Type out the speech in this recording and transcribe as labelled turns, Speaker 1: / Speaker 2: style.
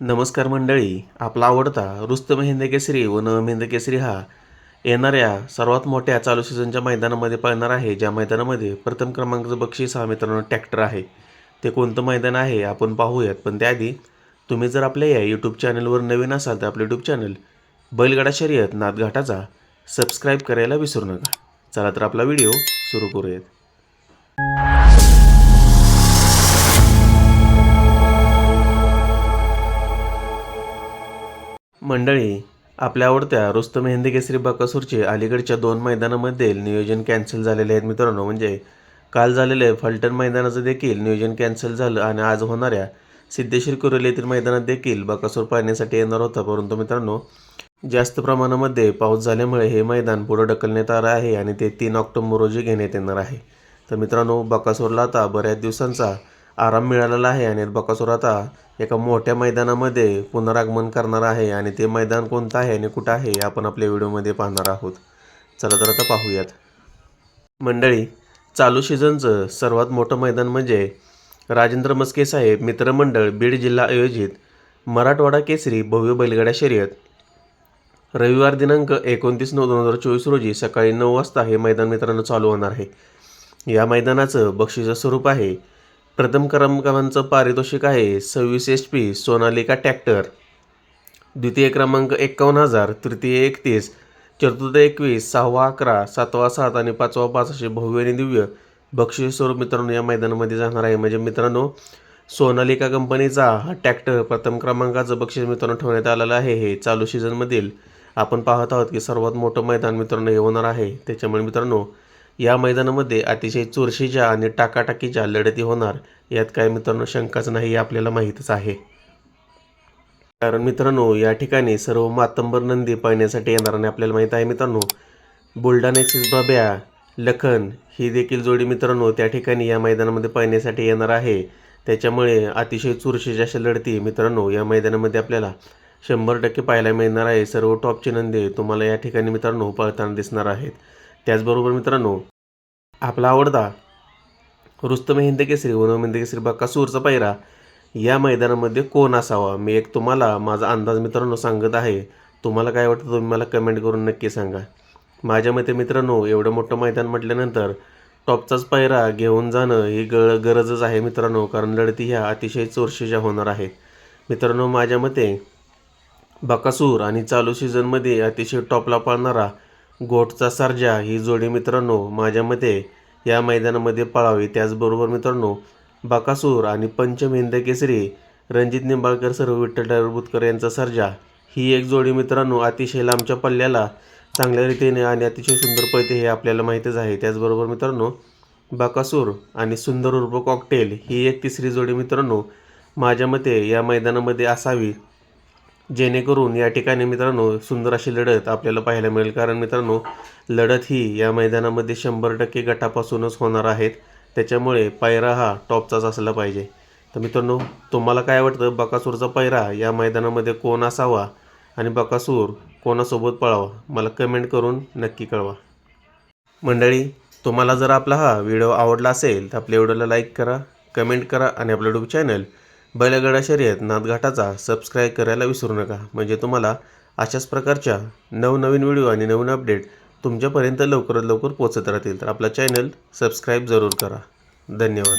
Speaker 1: नमस्कार मंडळी आपला आवडता रुस्तम मेहेंद केसरी व नव हिंद केसरी हा येणाऱ्या सर्वात मोठ्या चालू सीझनच्या मैदानामध्ये पळणार आहे ज्या मैदानामध्ये प्रथम क्रमांकाचं बक्षीस हा मित्रांनो ट्रॅक्टर आहे. ते कोणतं मैदान आहे आपण पाहूयात पण त्याआधी तुम्ही जर आपल्या या यूट्यूब चॅनलवर नवीन असाल तर आपलं यूट्यूब चॅनल बैलगाडा शर्यत नाथघाटाचा सबस्क्राईब करायला विसरू नका. चला तर आपला व्हिडिओ सुरू करूयात. मंडळी आपल्या आवडत्या रुस्तम हिंदी केसरी बकासूरचे अलीकडच्या दोन मैदानामध्ये नियोजन कॅन्सल झालेले आहेत मित्रांनो. म्हणजे काल झालेले फलटण मैदानाचं देखील नियोजन कॅन्सल झालं आणि आज होणाऱ्या सिद्धेश्वर कुरोली येथील मैदानात देखील बकासूर पाहण्यासाठी येणार होता. परंतु मित्रांनो जास्त प्रमाणामध्ये पाऊस झाल्यामुळे हे मैदान पुढं ढकलण्यात आलं आहे आणि ते तीन ऑक्टोबर रोजी घेण्यात येणार आहे. तर मित्रांनो बकासूरला आता बऱ्याच दिवसांचा आराम मिळालेला आहे आणि बकासूर आता एका मोठ्या मैदानामध्ये पुनरागमन करणार आहे आणि ते मैदान कोणतं आहे आणि कुठं आहे आपण आपल्या व्हिडिओमध्ये पाहणार आहोत. चला तर आता पाहूयात. मंडळी चालू सीझनचं सर्वात मोठं मैदान म्हणजे राजेंद्र मस्के साहेब मित्रमंडळ बीड जिल्हा आयोजित मराठवाडा केसरी भव्य बैलगाड्या शर्यत. रविवार दिनांक एकोणतीस नऊ दोन हजार चोवीस रोजी सकाळी नऊ वाजता हे मैदान मित्रांनो चालू होणार आहे. या मैदानाचं बक्षीचं स्वरूप आहे प्रथम क्रमांकाचं पारितोषिक आहे सव्वीस एच पी सोनालिका टॅक्टर द्वितीय क्रमांक एक्कावन्न हजार तृतीय एकतीस चतुर्थ एकवीस सहावा अकरा सातवा सात आणि पाचवा पाच असे भव्य आणि दिव्य बक्षीस स्वरूप मित्रांनो या मैदानामध्ये जाणार आहे. म्हणजे मित्रांनो सोनालिका कंपनीचा हा टॅक्टर प्रथम क्रमांकाचं बक्षीस मित्रांनो ठेवण्यात आलेलं आहे. हे चालू सीझनमधील आपण पाहत आहोत की सर्वात मोठं मैदान मित्रांनो हे होणार आहे. त्याच्यामुळे मित्रांनो या मैदानामध्ये अतिशय चुरशीच्या आणि टाकाटाकीच्या लढती होणार यात काय मित्रांनो शंकाच नाही हे आपल्याला माहीतच आहे. कारण मित्रांनो या ठिकाणी सर्व मातंबर नंदी पाहण्यासाठी येणार आणि आपल्याला माहीत आहे मित्रांनो बुलढाणा बाब्या लखन ही देखील जोडी मित्रांनो त्या ठिकाणी या मैदानामध्ये पाहण्यासाठी येणार आहे. त्याच्यामुळे अतिशय चुरशीच्या अशा लढती मित्रांनो या मैदानामध्ये आपल्याला शंभर टक्के पाहायला मिळणार आहे. सर्व टॉपचे नंदी तुम्हाला या ठिकाणी मित्रांनो पळताना दिसणार आहेत. त्याचबरोबर मित्रांनो आपला आवडता रुस्तम हिंद केसरी वन हिंद केसरी बक्कासूरचा पायरा. या मैदानामध्ये कोण असावा? मी एक तुम्हाला माझा अंदाज मित्रांनो सांगत आहे. तुम्हाला काय वाटतं तुम्ही मला कमेंट करून नक्की सांगा. माझ्या मते मित्रांनो एवढं मोठं मैदान म्हटल्यानंतर टॉपचाच पायरा घेऊन जाणं ही ग गरजच आहे मित्रांनो कारण लढती ह्या अतिशय चोरशीच्या होणार आहेत. मित्रांनो माझ्या मते बकासूर आणि चालू सीझनमध्ये अतिशय टॉपला पाळणारा गोटचा सर्जा ही जोडी मित्रांनो माझ्या मते या मैदानामध्ये पळावी. त्याचबरोबर मित्रांनो बकासूर आणि पंचम हिंद केसरी रणजित निंबाळकर सर्व विठ्ठल ड्रायव्हर बुतकर यांचा सर्जा ही एक जोडी मित्रांनो अतिशय लांबच्या पल्ल्याला चांगल्या रीतीने आणि अतिशय सुंदर पळते हे आपल्याला माहीतच आहे. त्याचबरोबर मित्रांनो बकासूर आणि सुंदर उर्फ कॉकटेल ही एक तिसरी जोडी मित्रांनो माझ्या मते या मैदानामध्ये असावी. जेणेकरून या ठिकाणी मित्रांनो सुंदर अशी लढत आपल्याला पाहायला मिळेल. कारण मित्रांनो लढत ही या मैदानामध्ये शंभर टक्के गटापासूनच होणार आहेत. त्याच्यामुळे पायरा हा टॉपचाच असला पाहिजे. तर मित्रांनो तुम्हाला काय वाटतं? बकासूरचा पायरा या मैदानामध्ये कोण असावा आणि बकासूर कोणासोबत पळावा? मला कमेंट करून नक्की कळवा. मंडळी तुम्हाला जर आपला हा व्हिडिओ आवडला असेल तर आपल्या व्हिडिओला लाईक करा कमेंट करा आणि आपलं यूट्यूब चॅनल बैलगाडा शर्यत नादघाटाचा सबस्क्राईब करायला विसरू नका. म्हणजे तुम्हाला अशाच प्रकारच्या नवनवीन व्हिडिओ आणि नवीन अपडेट तुमच्यापर्यंत लवकरात लवकर पोचत राहतील. तर आपला चॅनल सबस्क्राईब जरूर करा. धन्यवाद.